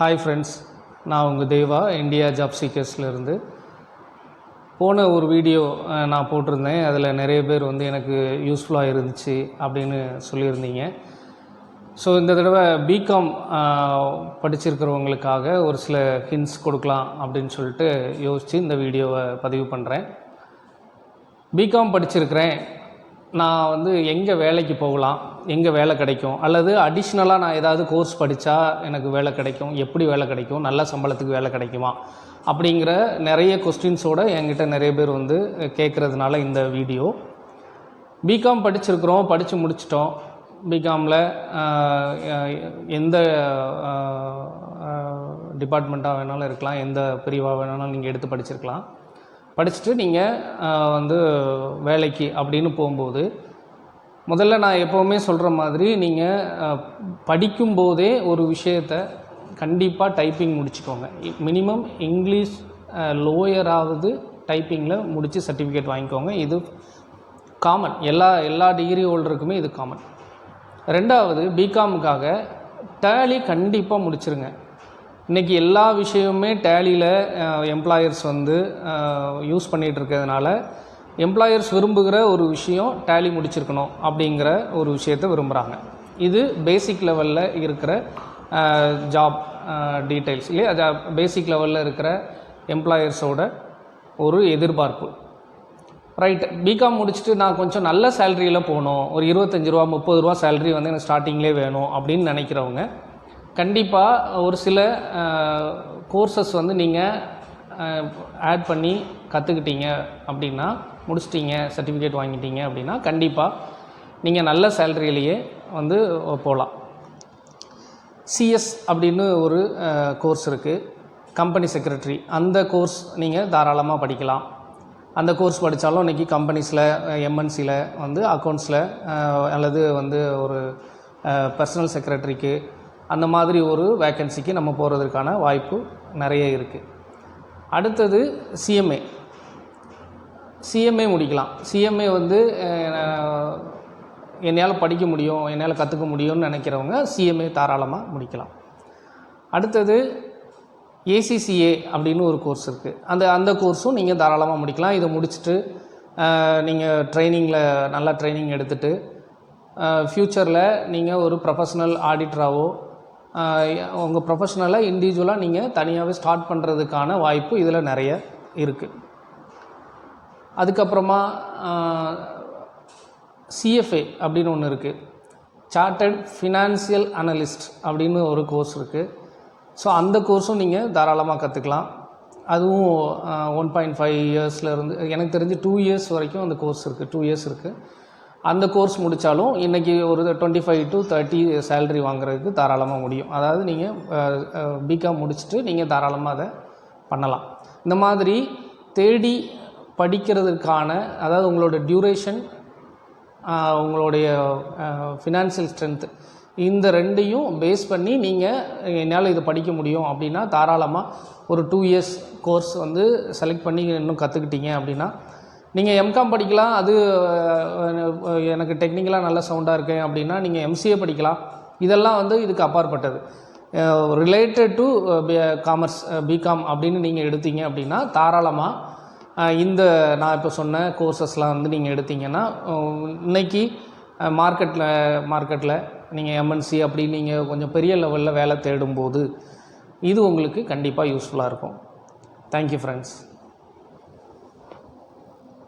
Hi friends நான் உங்கள் தேவா India job சீக்கர்ஸ்லேருந்து போன ஒரு வீடியோ நான் போட்டிருந்தேன். அதில் நிறைய பேர் வந்து எனக்கு யூஸ்ஃபுல்லாக இருந்துச்சு அப்படின்னு சொல்லியிருந்தீங்க. ஸோ இந்த தடவை பிகாம் படிச்சிருக்கிறவங்களுக்காக ஒரு சில ஹிண்ட்ஸ் கொடுக்கலாம் அப்படின்னு சொல்லிட்டு யோசித்து இந்த வீடியோவை பதிவு பண்ணுறேன் பிகாம் படிச்சிருக்கிறேன். நான் வந்து எங்கே வேலைக்கு போகலாம்? எங்கே வேலை கிடைக்கும்? அல்லது அடிஷ்னலாக நான் ஏதாவது கோர்ஸ் படித்தா எனக்கு வேலை கிடைக்கும்? எப்படி வேலை கிடைக்கும்? நல்ல சம்பளத்துக்கு வேலை கிடைக்குமா? அப்படிங்கிற நிறைய கொஸ்டின்ஸோடு என்கிட்ட நிறைய பேர் வந்து கேட்குறதுனால இந்த வீடியோ பிகாம் படிச்சிருக்கிறோம் படித்து முடிச்சிட்டோம். பிகாமில் எந்த டிபார்ட்மெண்ட்டாக வேணாலும் இருக்கலாம். எந்த பிரிவாக வேணாலும் நீங்கள் எடுத்து படிச்சிருக்கலாம். படிச்சுட்டு நீங்கள் வந்து வேலைக்கு அப்படின்னு போகும்போது முதல்ல நான் எப்போவுமே சொல்கிற மாதிரி நீங்கள் படிக்கும்போதே ஒரு விஷயத்த கண்டிப்பாக டைப்பிங் முடிச்சுக்கோங்க. மினிமம் இங்கிலீஷ் லோயராவது டைப்பிங்கில் முடித்து சர்டிஃபிகேட் வாங்கிக்கோங்க. இது காமன். எல்லா எல்லா டிகிரி ஹோல்டருக்குமே இது காமன். ரெண்டாவது பிகாமுக்காக டேலி கண்டிப்பாக முடிச்சிருங்க. இன்றைக்கி எல்லா விஷயமுமே டேலியில் எம்ப்ளாயர்ஸ் வந்து யூஸ் பண்ணிகிட்டு இருக்கிறதுனால எம்ப்ளாயர்ஸ் விரும்புகிற ஒரு விஷயம் டேலி முடிச்சிருக்கணும் அப்படிங்கிற ஒரு விஷயத்தை விரும்புகிறாங்க இது பேசிக் லெவலில் இருக்கிற ஜாப் டீட்டெயில்ஸ் இல்லையா? அது பேசிக் லெவலில் இருக்கிற எம்ப்ளாயர்ஸோட ஒரு எதிர்பார்ப்பு. ரைட் பிகாம் முடிச்சுட்டு நான் கொஞ்சம் நல்ல சேலரியில் போகணும். ஒரு இருபத்தஞ்சி ரூபா முப்பது ரூபா சேலரி வந்து எனக்கு ஸ்டார்டிங்லேயே வேணும் அப்படின்னு நினைக்கிறவங்க கண்டிப்பாக ஒரு சில கோர்சஸ் வந்து நீங்கள் ஆட் பண்ணி கற்றுக்கிட்டீங்க அப்படின்னா முடிச்சிட்டிங்க சர்டிஃபிகேட் வாங்கிட்டீங்க அப்படின்னா கண்டிப்பாக நீங்கள் நல்ல சேலரியிலேயே வந்து போகலாம் சிஎஸ் அப்படின்னு ஒரு கோர்ஸ் இருக்குது கம்பெனி செக்ரட்டரி அந்த கோர்ஸ் நீங்கள் தாராளமாக படிக்கலாம். அந்த கோர்ஸ் படித்தாலும் இன்றைக்கி கம்பெனிஸில் எம்என்சியில் வந்து அக்கௌண்ட்ஸில் அல்லது வந்து ஒரு பர்சனல் செக்ரட்டரிக்கு அந்த மாதிரி ஒரு வேக்கன்சிக்கு நம்ம போகிறதுக்கான வாய்ப்பு நிறைய இருக்குது அடுத்தது சிஎம்ஏ சிஎம்ஏ முடிக்கலாம். சிஎம்ஏ வந்து என்னையால் என்னால் படிக்க முடியும் என்னால் கற்றுக்க முடியும்னு நினைக்கிறவங்க சிஎம்ஏ தாராளமாக முடிக்கலாம். அடுத்தது ஏசிசிஏ அப்படின்னு ஒரு கோர்ஸ் இருக்குது அந்த அந்த கோர்ஸும் நீங்கள் தாராளமாக முடிக்கலாம். இதை முடிச்சுட்டு நீங்கள் ட்ரைனிங்கில் நல்லா ட்ரைனிங் எடுத்துகிட்டு ஃப்யூச்சரில் நீங்கள் ஒரு ப்ரொஃபஷ்னல் ஆடிட்டராகவோ உங்கள் ப்ரொஃபஷனலாக இண்டிவிஜுவலாக நீங்கள் தனியாகவே ஸ்டார்ட் பண்ணுறதுக்கான வாய்ப்பு இதில் நிறைய இருக்குது அதுக்கப்புறமா சிஎஃப்ஏ அப்படின்னு ஒன்று இருக்குது சார்ட்டட் ஃபினான்சியல் அனலிஸ்ட் அப்படின்னு ஒரு கோர்ஸ் இருக்குது ஸோ அந்த கோர்ஸும் நீங்கள் தாராளமாக கற்றுக்கலாம் அதுவும் ஒன் பாயிண்ட் ஃபைவ் இயர்ஸ்லேருந்து எனக்கு தெரிஞ்சு டூ இயர்ஸ் வரைக்கும் அந்த கோர்ஸ் இருக்குது டூ இயர்ஸ் இருக்குது அந்த கோர்ஸ் முடித்தாலும் இன்றைக்கி ஒரு twenty five to thirty salary வாங்குறதுக்கு தாராளமாக முடியும். அதாவது நீங்கள் பிகாம் முடிச்சுட்டு நீங்கள் தாராளமாக அதை பண்ணலாம். இந்த மாதிரி தேடி படிக்கிறதுக்கான அதாவது உங்களோட டியூரேஷன் உங்களுடைய ஃபினான்ஷியல் ஸ்ட்ரென்த்து இந்த ரெண்டையும் பேஸ் பண்ணி நீங்கள் என்னால் இதை படிக்க முடியும் அப்படின்னா தாராளமாக ஒரு டூ இயர்ஸ் கோர்ஸ் வந்து செலக்ட் பண்ணி இன்னும் கற்றுக்கிட்டீங்க அப்படின்னா நீங்கள் எம்காம் படிக்கலாம் அது எனக்கு டெக்னிக்கலாக நல்ல சவுண்டாக இருக்கேன் அப்படின்னா நீங்கள் எம்சிஏ படிக்கலாம். இதெல்லாம் வந்து இதுக்கு அப்பாற்பட்டது. ரிலேட்டட் டு காமர்ஸ் பிகாம் அப்படின்னு நீங்கள் எடுத்தீங்க அப்படின்னா தாராளமாக இந்த நான் இப்போ சொன்ன கோர்சஸ்லாம் வந்து நீங்கள் எடுத்தீங்கன்னா இன்றைக்கி இன்னைக்கு மார்க்கெட்டில் மார்க்கெட்டில் நீங்கள் எம்என்சி அப்படி நீங்கள் கொஞ்சம் பெரிய லெவலில் வேலை தேடும்போது இது உங்களுக்கு கண்டிப்பாக யூஸ்ஃபுல்லாக இருக்கும். Thank you friends